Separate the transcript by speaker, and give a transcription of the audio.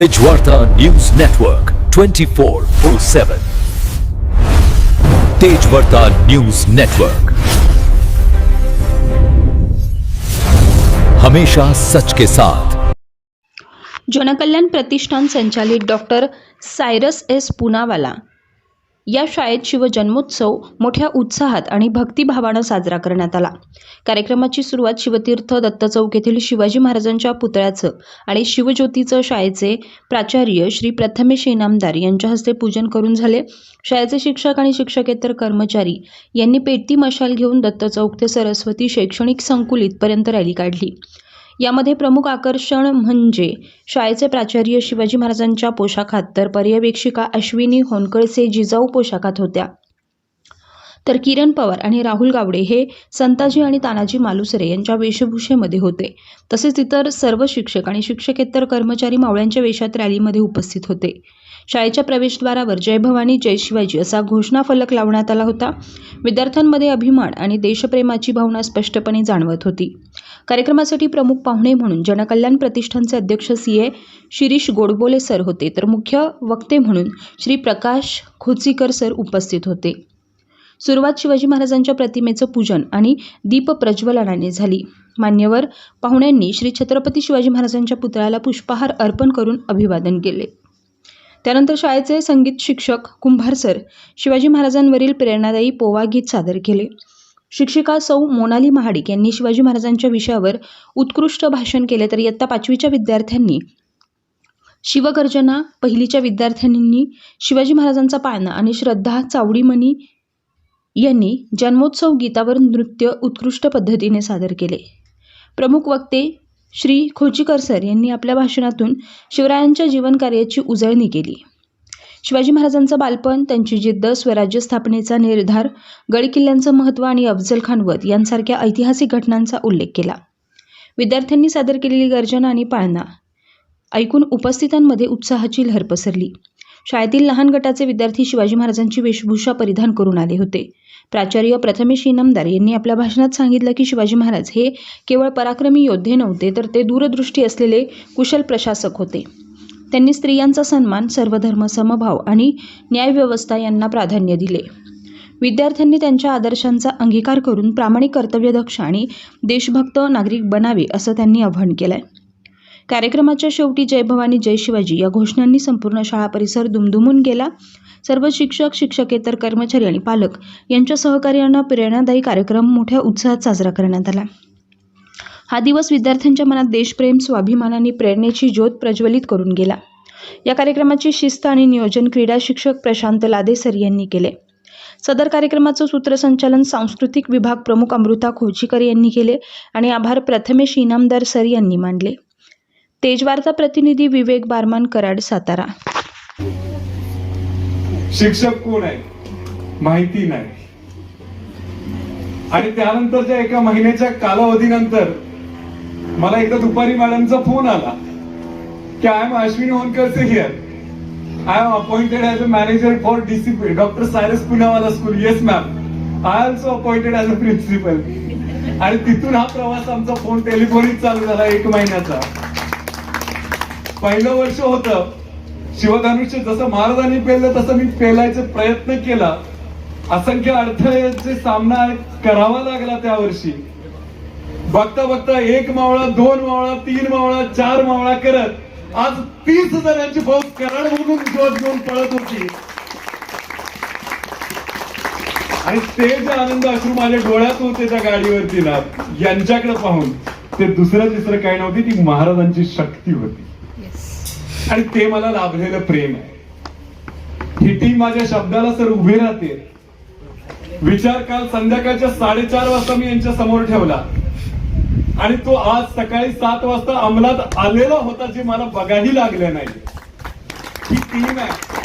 Speaker 1: Tejvarta news network 24 four seven Tejvarta news network हमेशा सच के साथ।
Speaker 2: जनकल्याण प्रतिष्ठान संचालित डॉक्टर सायरस एस पुनावाला। या शाळेत शिवजन्मोत्सव मोठ्या उत्साहात आणि भक्तिभावानं साजरा करण्यात आला. कार्यक्रमाची सुरुवात शिवतीर्थ दत्त चौक येथील शिवाजी महाराजांच्या पुतळ्याचं आणि शिवज्योतीचं शाळेचे प्राचार्य श्री प्रथमेश इनामदार यांच्या हस्ते पूजन करून झाले. शाळेचे शिक्षक आणि शिक्षकेतर कर्मचारी यांनी पेटी मशाल घेऊन दत्त चौक ते सरस्वती शैक्षणिक संकुल इथपर्यंत रॅली काढली. यामध्ये प्रमुख आकर्षण म्हणजे शाळेचे प्राचार्य शिवाजी महाराजांच्या पोशाखात तर पर्यवेक्षिका अश्विनी होनकळसे जिजाऊ पोशाखात होत्या. तर किरण पवार आणि राहुल गावडे हे संताजी आणि तानाजी मालुसरे यांच्या वेशभूषेमध्ये होते. तसेच इतर सर्व शिक्षक आणि शिक्षकेतर कर्मचारी मावळ्यांच्या वेशात रॅलीमध्ये उपस्थित होते. शाळेच्या प्रवेशद्वारावर जय भवानी जय शिवाजी असा घोषणाफलक लावण्यात आला होता. विद्यार्थ्यांमध्ये अभिमान आणि देशप्रेमाची भावना स्पष्टपणे जाणवत होती. कार्यक्रमासाठी प्रमुख पाहुणे म्हणून जनकल्याण प्रतिष्ठानचे अध्यक्ष C A Shirish Godbole sir होते. तर मुख्य वक्ते म्हणून श्री प्रकाश खोचीकर सर उपस्थित होते. सुरुवात शिवाजी महाराजांच्या प्रतिमेचं पूजन आणि दीप प्रज्वलनाने झाली. मान्यवर पाहुण्यांनी श्री छत्रपती शिवाजी महाराजांच्या पुतळ्याला पुष्पहार अर्पण करून अभिवादन केले. त्यानंतर शाळेचे संगीत शिक्षक कुंभार सर शिवाजी महाराजांवरील प्रेरणादायी पोवा गीत सादर केले. शिक्षिका सौ मोनाली महाडिक यांनी शिवाजी महाराजांच्या विषयावर उत्कृष्ट भाषण केले तर इयत्ता पाचवीच्या विद्यार्थ्यांनी शिवगर्जना पहिलीच्या विद्यार्थ्यांनी शिवाजी महाराजांचा पाळणा आणि श्रद्धा चावडीमणी यांनी जन्मोत्सव गीतावर नृत्य उत्कृष्ट पद्धतीने सादर केले. प्रमुख वक्ते श्री खोचीकर सर यांनी आपल्या भाषणातून शिवरायांच्या जीवनकार्याची उजळणी केली. शिवाजी महाराजांचं बालपण त्यांची जिद्द स्वराज्य स्थापनेचा निर्धार गडकिल्ल्यांचं महत्त्व आणि अफजल खानवध यांसारख्या ऐतिहासिक घटनांचा उल्लेख केला. विद्यार्थ्यांनी सादर केलेली गर्जना आणि पाळणा ऐकून उपस्थितांमध्ये उत्साहाची लहर पसरली. शाळेतील लहान गटाचे विद्यार्थी शिवाजी महाराजांची वेशभूषा परिधान करून आले होते. प्राचार्य प्रथमेश इनामदार यांनी आपल्या भाषणात सांगितलं की शिवाजी महाराज हे केवळ पराक्रमी योद्धे नव्हते तर ते दूरदृष्टी असलेले कुशल प्रशासक होते. त्यांनी स्त्रियांचा सन्मान सर्वधर्म समभाव आणि न्यायव्यवस्था यांना प्राधान्य दिले. विद्यार्थ्यांनी त्यांच्या आदर्शांचा अंगीकार करून प्रामाणिक कर्तव्यदक्ष आणि देशभक्त नागरिक बनावे असं त्यांनी आवाहन केलंय. कार्यक्रमाच्या शेवटी जय भवानी जय शिवाजी या घोषणांनी संपूर्ण शाळा परिसर दुमदुमून गेला. सर्व शिक्षक शिक्षकेतर कर्मचारी आणि पालक यांच्या सहकार्यानं प्रेरणादायी कार्यक्रम मोठ्या उत्साहात साजरा करण्यात आला. हा दिवस विद्यार्थ्यांच्या मनात देशप्रेम स्वाभिमान आणि प्रेरणेची ज्योत प्रज्वलित करून गेला. या कार्यक्रमाची शिस्त आणि नियोजन क्रीडा शिक्षक प्रशांत लादे सर यांनी केले. सदर कार्यक्रमाचं सूत्रसंचालन सांस्कृतिक विभाग प्रमुख अमृता खोचीकर यांनी केले आणि आभार प्रथमेश इनामदार सर यांनी मानले. तेजवार्ता प्रतिनिधी विवेक बारमान कराड सातारा.
Speaker 3: शिक्षक कोण आहे? माहिती नाही. आणि त्यानंतरच्या एका महिन्याच्या कालावधीनंतर मला एकदा दुपारी मॅडमचा फोन आला की I am Ashwini Honkar here I am appointed as a manager for discipline doctor Cyrus Poonawalla school yes ma'am I also appointed as a principal आणि तिथून हा प्रवास आमचा फोन टेलिफोनिक चालू झाला एक महिन्याचा. पहिलं वर्ष होतं. शिवधनुष्य जसं महाराजांनी पेललं तसं मी पेलायचा प्रयत्न केला. असंख्य अडथळ्याचे सामना करावा लागला त्या वर्षी. बघता बघता एक मावळा दोन मावळा तीन मावळा चार मावळा करत आज तीस जणांची फौज कराड म्हणून जोत घेऊन पळत होती. आणि ते जे आनंद अश्रू माझ्या डोळ्यात होते त्या गाडीवरती ना यांच्याकडे पाहून ते दुसरं तिसरं काही नव्हती ती महाराजांची शक्ती होती. आणि ते मला लाभलेलं प्रेम आहे. ही टीम माझ्या शब्दाला सर उभे राहते विचार काल संध्याकाळच्या साडेचार वाजता मी यांच्या समोर ठेवला. आणि तो आज सकाळी सात वाजता अंमलात आलेला होता जे मला बघाही लागले नाही. ही टीम आहे.